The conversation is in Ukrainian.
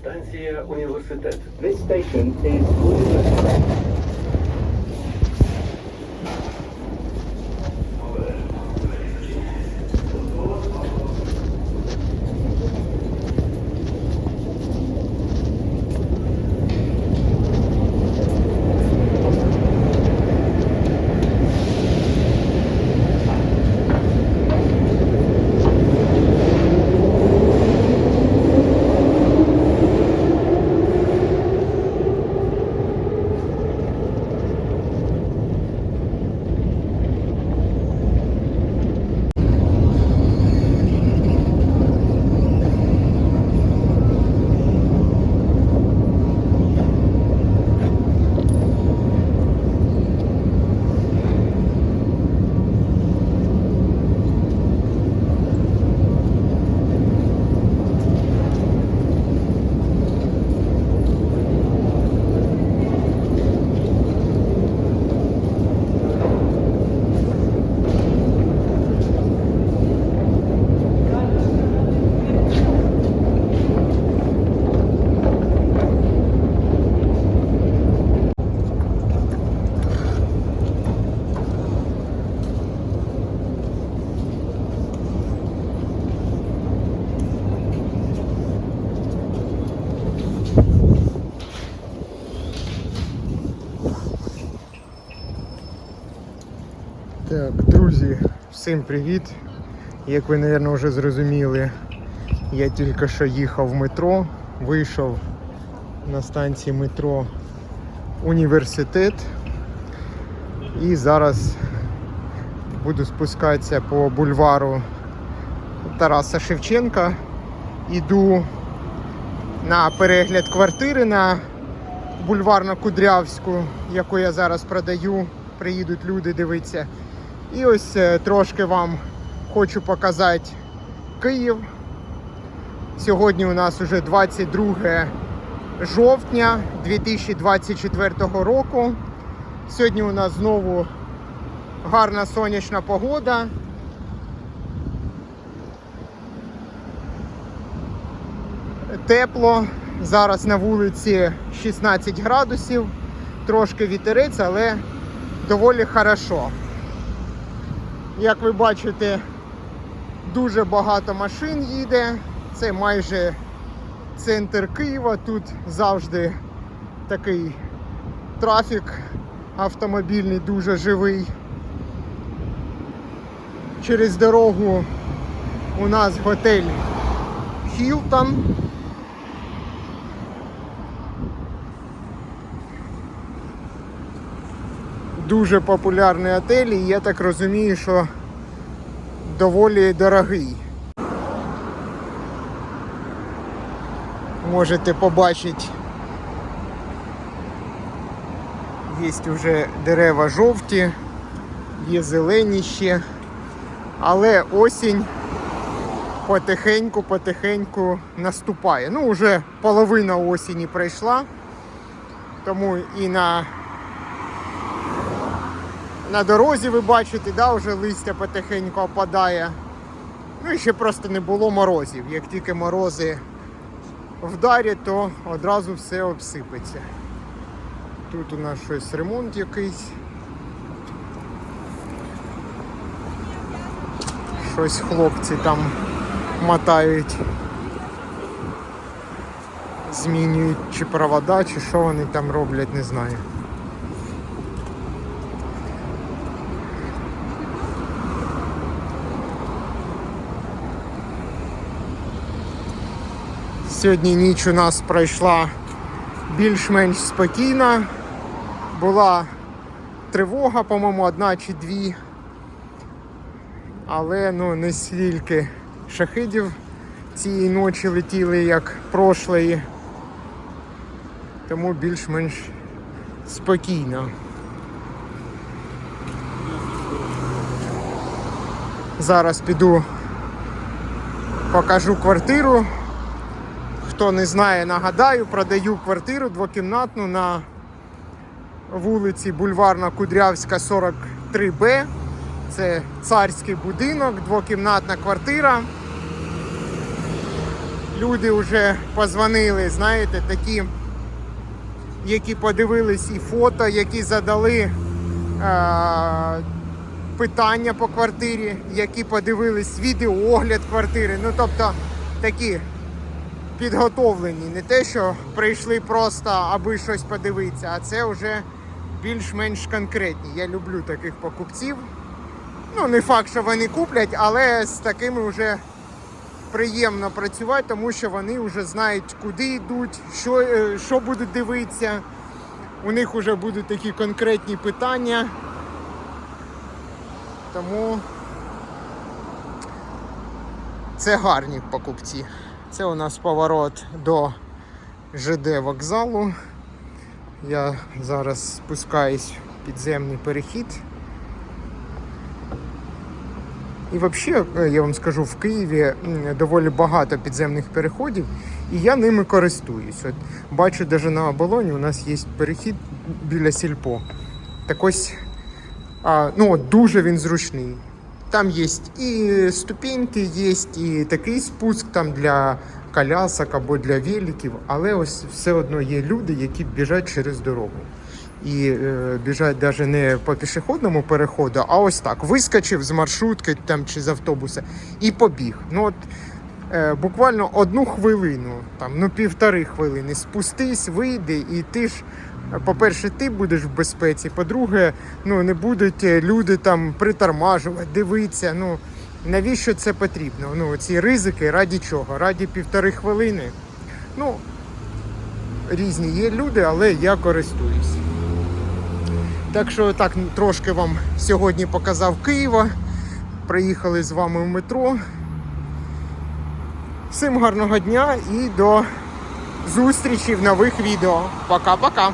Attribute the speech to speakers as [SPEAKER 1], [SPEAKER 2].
[SPEAKER 1] станція університет.
[SPEAKER 2] This station is University.
[SPEAKER 3] Так, друзі, всім привіт. Як ви, мабуть, вже зрозуміли, я тільки що їхав в метро, вийшов на станції метро Університет і зараз буду спускатися по бульвару Тараса Шевченка. Іду на перегляд квартири на бульварно Кудрявську, яку я зараз продаю. Приїдуть люди дивитися. І ось е, трошки вам хочу показати Київ. Сьогодні у нас уже 22 жовтня 2024 року. Сьогодні у нас знову гарна сонячна погода. Тепло. Зараз на вулиці 16 градусів, трошки вітерець, але доволі хорошо. Як ви бачите, дуже багато машин їде. Це майже центр Києва. Тут завжди такий трафік автомобільний дуже живий. Через дорогу у нас готель Хілтон. Дуже популярний отель, і я так розумію, що доволі дорогий. Можете побачити, є вже дерева жовті, є зелені ще, але осінь потихеньку-потихеньку наступає. Ну, вже половина осені пройшла, тому і на на дорозі ви бачите, да, вже листя потихеньку опадає. Ну і ще просто не було морозів. Як тільки морози вдарять, то одразу все обсипеться. Тут у нас щось ремонт якийсь. Щось хлопці там мотають. Змінюють чи провода, чи що вони там роблять, не знаю. Сьогодні ніч у нас пройшла більш-менш спокійно. Була тривога, по-моєму, одна чи дві. Але ну, не стільки шахидів цієї ночі летіли, як прошлої. Тому більш-менш спокійно. Зараз піду покажу квартиру. Хто не знає, нагадаю, продаю квартиру двокімнатну на вулиці Бульварна Кудрявська, 43Б. Це царський будинок, двокімнатна квартира. люди вже позвонили, знаєте, такі, які подивились і фото, які задали е, питання по квартирі, які подивились відеоогляд квартири. Ну, тобто такі підготовлені. Не те, що прийшли просто, аби щось подивитися, а це вже більш-менш конкретні. Я люблю таких покупців. Ну, не факт, що вони куплять, але з такими вже приємно працювати, тому що вони вже знають, куди йдуть, що, е, що будуть дивитися. У них вже будуть такі конкретні питання. Тому це гарні покупці. Це у нас поворот до ЖД вокзалу. Я зараз спускаюсь в підземний перехід. І взагалі, е, я вам скажу, в Києві доволі багато підземних переходів, і я ними користуюсь. От бачу, навіть на оболоні у нас є перехід біля сільпо. Так ось, а, ну, дуже він зручний. Там є і ступеньки, є і такий спуск там для колясок або для великів, але ось все одно є люди, які біжать через дорогу. І е, біжать навіть не по пішохідному переходу, а ось так. Вискочив з маршрутки там, чи з автобуса і побіг. Ну от е, буквально одну хвилину, там, ну півтори хвилини. Спустись, вийди, і ти ж, по-перше, ти будеш в безпеці. По-друге, ну не будуть е, люди там притормажувати, дивитися. Ну навіщо це потрібно? Ну ці ризики раді чого? Раді півтори хвилини. Ну, різні є люди, але я користуюсь. Так що так трошки вам сьогодні показав Києва. Приїхали з вами в метро. Всім гарного дня і до зустрічі в нових відео. Пока-пока.